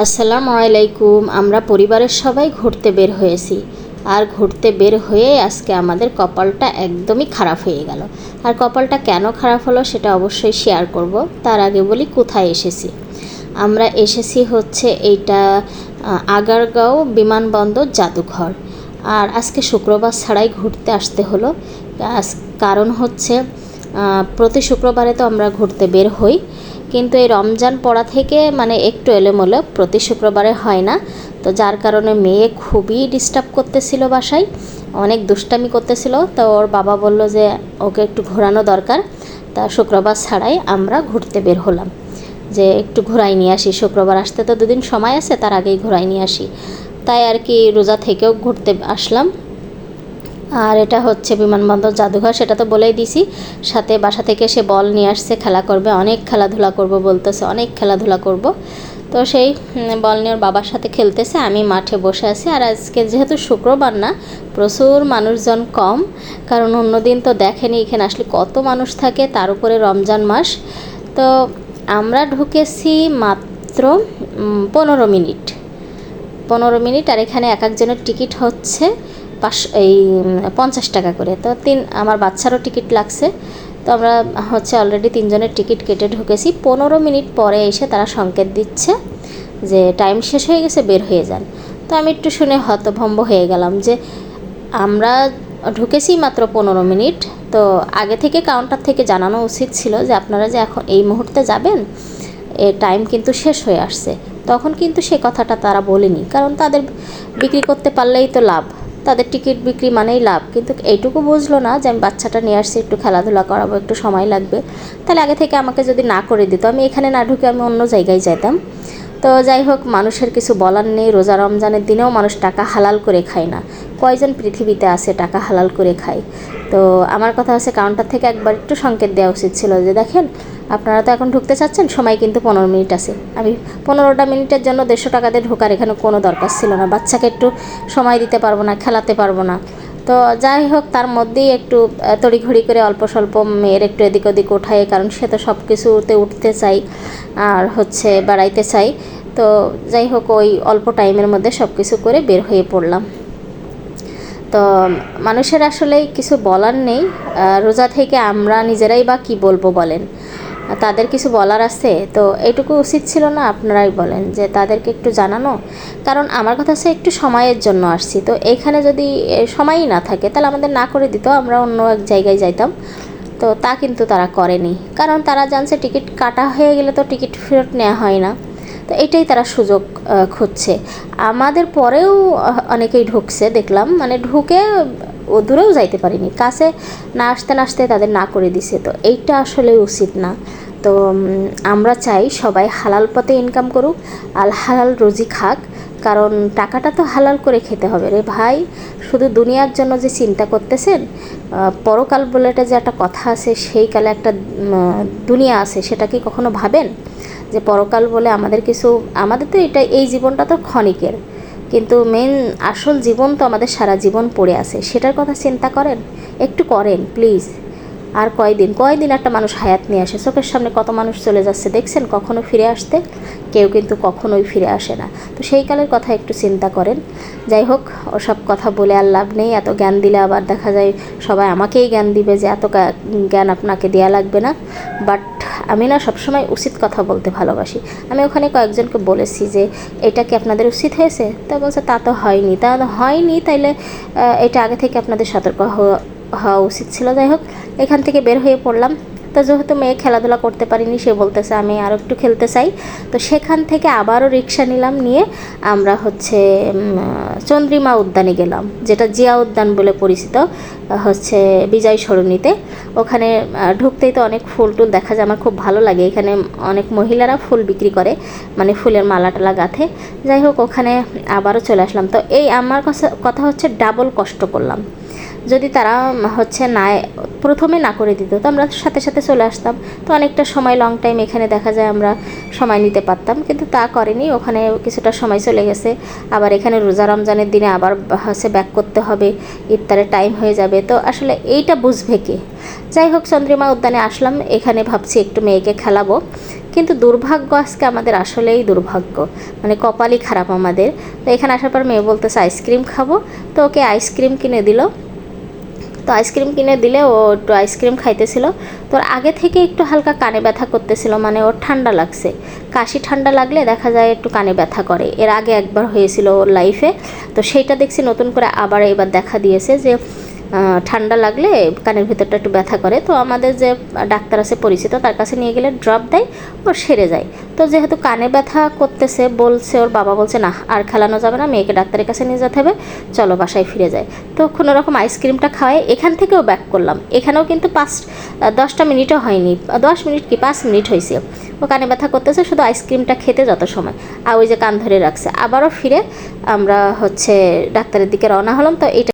আসসালামু আলাইকুম, আমরা পরিবারের সবাই ঘুরতে বের হয়েছি। আর ঘুরতে বের হয়ে আজকে আমাদের কপালটা একদমই খারাপ হয়ে গেল। আর কপালটা কেন খারাপ হলো সেটা অবশ্যই শেয়ার করব। তার আগে বলি কোথায় এসেছি। আমরা এসেছি হচ্ছে এইটা আগারগাঁও বিমানবন্দর জাদুঘর। আর আজকে শুক্রবার ছাড়াই ঘুরতে আসতে হলো। কারণ হচ্ছে প্রতি শুক্রবারে তো আমরা ঘুরতে বের হই। কিন্তু এই রমজান পড়া থেকে মানে একটু এলোমেলো, প্রতি শুক্রবারে হয় না। তো যার কারণে মেয়ে খুবই ডিস্টার্ব করতেছিল বাসায়, অনেক দুষ্টামি করতেছিল। তো ওর বাবা বলল যে, ওকে একটু ঘোরানো দরকার। তা শুক্রবার ছাড়াই আমরা ঘুরতে বের হলাম। যে একটু ঘোরাই নিয়ে আসি, শুক্রবার আসতে তো দুদিন সময় আছে, তার আগেই ঘোরাই নিয়ে আসি। তাই আর কি রোজা থেকেও ঘুরতে আসলাম। আর এটা হচ্ছে বিমানবন্দর জাদুঘর, সেটা তো বলেই দিছি। সাথে বাসা থেকে সে বল নিয়ে আসছে, খেলা করবে, অনেক খেলাধুলা করব বলতেছে, অনেক খেলাধুলা করব। তো সেই বল নিয়ে ওর বাবার সাথে খেলতেছে, আমি মাঠে বসে আছি। আর আজকে যেহেতু শুক্রবার না, প্রচুর মানুষজন কম, কারণ অন্যদিন তো দেখেনি এখানে আসলে কত মানুষ থাকে, তার উপরে রমজান মাস। তো আমরা ঢুকেছি মাত্র পনেরো মিনিট। পনেরো মিনিট, আর এখানে এক একজনের টিকিট হচ্ছে। পাঁচশো এই পঞ্চাশ টাকা করে। তো তিন, আমার বাচ্চারও টিকিট লাগছে। তো আমরা হচ্ছে অলরেডি তিনজনের টিকিট কেটে ঢুকেছি। পনেরো মিনিট পরে এসে তারা সংকেত দিচ্ছে যে টাইম শেষ হয়ে গেছে, বের হয়ে যান। তো আমি একটু শুনে হতভম্ব হয়ে গেলাম যে আমরা ঢুকেছি মাত্র পনেরো মিনিট। তো আগে থেকে কাউন্টার থেকে জানানো উচিত ছিল যে আপনারা যে এখন এই মুহূর্তে যাবেন, এ টাইম কিন্তু শেষ হয়ে আসছে। তখন কিন্তু সে কথাটা তারা বলেনি। কারণ তাদের বিক্রি করতে পারলেই তো লাভ। তাদের টিকিট বিক্রি মানেই লাভ। কিন্তু এইটুকু বুঝলো না যে আমি বাচ্চাটা নিয়ে আসছি, একটু খেলাধুলা করাবো, একটু সময় লাগবে। তাহলে আগে থেকে আমাকে যদি না করে দিত, আমি এখানে না ঢুকে আমি অন্য জায়গায় যেতাম তো যাই হোক, মানুষের কিছু বলার নেই। রোজা রমজানের দিনেও মানুষ টাকা হালাল করে খায় না। কয়জন পৃথিবীতে আছে টাকা হালাল করে খায়? তো আমার কথা হচ্ছে কাউন্টার থেকে একবার একটু সংকেত দেওয়া উচিত ছিল যে দেখেন, আপনারা তো এখন ঢুকতে চাচ্ছেন, সময় কিন্তু পনেরো মিনিট আছে। আমি পনেরোটা মিনিটের জন্য দেড়শো টাকা দিয়ে ঢোকার এখানে কোনো দরকার ছিল না। বাচ্চাকে একটু সময় দিতে পারব না, খেলাতে পারব না। তো যাই হোক, তার মধ্যেই একটু তড়িঘড়ি করে অল্প স্বল্প মেয়ের একটু এদিক ওদিক ওঠায় কারণ সে তো সব কিছুতে উঠতে চাই আর হচ্ছে বেড়াইতে চাই। তো যাই হোক, ওই অল্প টাইমের মধ্যে সব কিছু করে বের হয়ে পড়লাম। তো মানুষের আসলে কিছু বলার নেই রোজা থেকে আমরা নিজেরাই বা কি বলব বলেন? তাদের কিছু বলার আছে, তো এইটুকু উচিত ছিল না আপনারাই বলেন যে তাদেরকে একটু জানানো? কারণ আমার কথা হচ্ছে একটু সময়ের জন্য আসছি, তো এখানে যদি সময়ই না থাকে তাহলে আমাদের না করে দিত আমরা অন্য এক জায়গায় যাইতাম। তো তা কিন্তু তারা করেনি। কারণ তারা জানছে টিকিট কাটা হয়ে গেলে তো টিকিট ফেরত নেওয়া হয় না। তো এটাই তারা সুযোগ খুঁজছে। আমাদের পরেও অনেকেই ঢুকছে, দেখলাম। মানে ঢুকে, ও দূরেও যাইতে পারিনি। কাছে না আসতে না আসতে তাদের না করে দিছে। তো এইটা আসলে উচিত না। তো আমরা চাই সবাই হালাল পথে ইনকাম করুক, আর হালাল রুজি খাক। কারণ টাকাটা তো হালাল করে খেতে হবে রে ভাই। শুধু দুনিয়ার জন্য যে চিন্তা করতেছেন পরকাল বলে একটা যে একটা কথা আছে, সেই কালে একটা দুনিয়া আছে, সেটা কি কখনো ভাবেন? যে পরকাল বলে আমাদের কিছু, আমাদের তো এটা, এই জীবনটা তো ক্ষণিকের। কিন্তু মেন আসল জীবন তো আমাদের সারা জীবন পড়ে আছে। সেটার কথা চিন্তা করেন? একটু করেন প্লিজ আর কয়দিন? কয়দিন একটা মানুষ হায়াত নিয়ে আসে? চোখের সামনে কত মানুষ চলে যাচ্ছে, দেখছেন? কখনো ফিরে আসতে, কেউ কিন্তু কখনোই ফিরে আসে না। তো সেই কালের কথা একটু চিন্তা করেন। যাই হোক, ওসব কথা বলে আর লাভ নেই। এত জ্ঞান দিলে আবার দেখা যায় সবাই আমাকেই জ্ঞান দিবে যে এত জ্ঞান আপনাকে দেয়া লাগবে না। বাট আমি না সবসময় উচিত কথা বলতে ভালোবাসি। আমি ওখানে কয়েকজনকে বলেছি যে, এটা কি আপনাদের উচিত হয়েছে? তা বলছে, তা তো হয়নি। তা হয়নি, তাইলে এটা আগে থেকে আপনাদের সতর্ক হওয়া উচিত ছিল। যাই হোক, এখান থেকে বের হয়ে পড়লাম। তো যেহেতু মেয়ে খেলাধুলা করতে পারিনি, সে বলতেছে আমি আরও একটু খেলতে চাই। তো সেখান থেকে আবারও রিক্সা নিলাম, নিয়ে আমরা হচ্ছে চন্দ্রিমা উদ্যানে গেলাম, যেটা জিয়া উদ্যান বলে পরিচিত, হচ্ছে বিজয় সরণিতে। ওখানে ঢুকতেই তো অনেক ফুল টুল দেখা যায়, আমার খুব ভালো লাগে। এখানে অনেক মহিলারা ফুল বিক্রি করে মানে ফুলের মালা টালা গাঁথে। যাই হোক, ওখানে আবারও চলে আসলাম। তো এই আমার কথা- কথা হচ্ছে ডাবল কষ্ট করলাম। যদি তারা হচ্ছে না প্রথমে না করে দিত, তো আমরা সাথে সাথে চলে আসতাম। তো অনেকটা সময় লং টাইম এখানে দেখা যায় আমরা সময় নিতে পারতাম, কিন্তু তা করেনি। ওখানে কিছুটা সময় চলে গেছে। আবার এখানে রোজা রমজানের দিনে আবার হচ্ছে ব্যাক করতে হবে, ইফতারের টাইম হয়ে যাবে। তো আসলে এইটা বুঝবে কে? যাই হোক, চন্দ্রিমা উদ্যানে আসলাম। এখানে ভাবছি একটু মেয়েকে খেলাবো। কিন্তু দুর্ভাগ্য আজকে আমাদের আসলেই দুর্ভাগ্য। মানে কপালই খারাপ আমাদের। তো এখানে আসার পর মেয়ে বলতেছে আইসক্রিম খাব? তো ওকে আইসক্রিম কিনে দিল। তো আইসক্রিম কিনে দিলে ও একটু আইসক্রিম খাইতেছিল। তো আগে থেকে একটু হালকা কানে ব্যথা করতেছিল মানে ওর ঠান্ডা লাগছে। কাশি ঠান্ডা লাগলে দেখা যায় একটু কানে ব্যথা করে। এর আগে একবার হয়েছিল ওর লাইফে তো সেইটা দেখছি নতুন করে আবার এবার দেখা দিয়েছে যে ঠান্ডা লাগলে কানের ভিতরটা একটু ব্যথা করে। তো আমাদের যে ডাক্তার আছে পরিচিত, তার কাছে নিয়ে গেলে ড্রপ দেয়, ও সেরে যায়। তো যেহেতু কানে ব্যথা করতেছে, বলছে, ওর বাবা বলছে, না, আর খেলানো যাবে না, মেয়েকে ডাক্তারের কাছে নিয়ে যেতে হবে, চলো বাসায় ফিরে যায় তো কোনো রকম আইসক্রিমটা খাওয়াই এখান থেকেও ব্যাক করলাম। এখানেও কিন্তু পাঁচ, দশটা মিনিটও হয়নি, দশ মিনিট কি, পাঁচ মিনিট হয়েছে। ও কানে ব্যথা করতেছে, শুধু আইসক্রিমটা খেতে যত সময়। আর ওই যে কান ধরে রাখছে। আবারও ফিরে আমরা হচ্ছে ডাক্তারের দিকে রওনা হলাম। তো এটা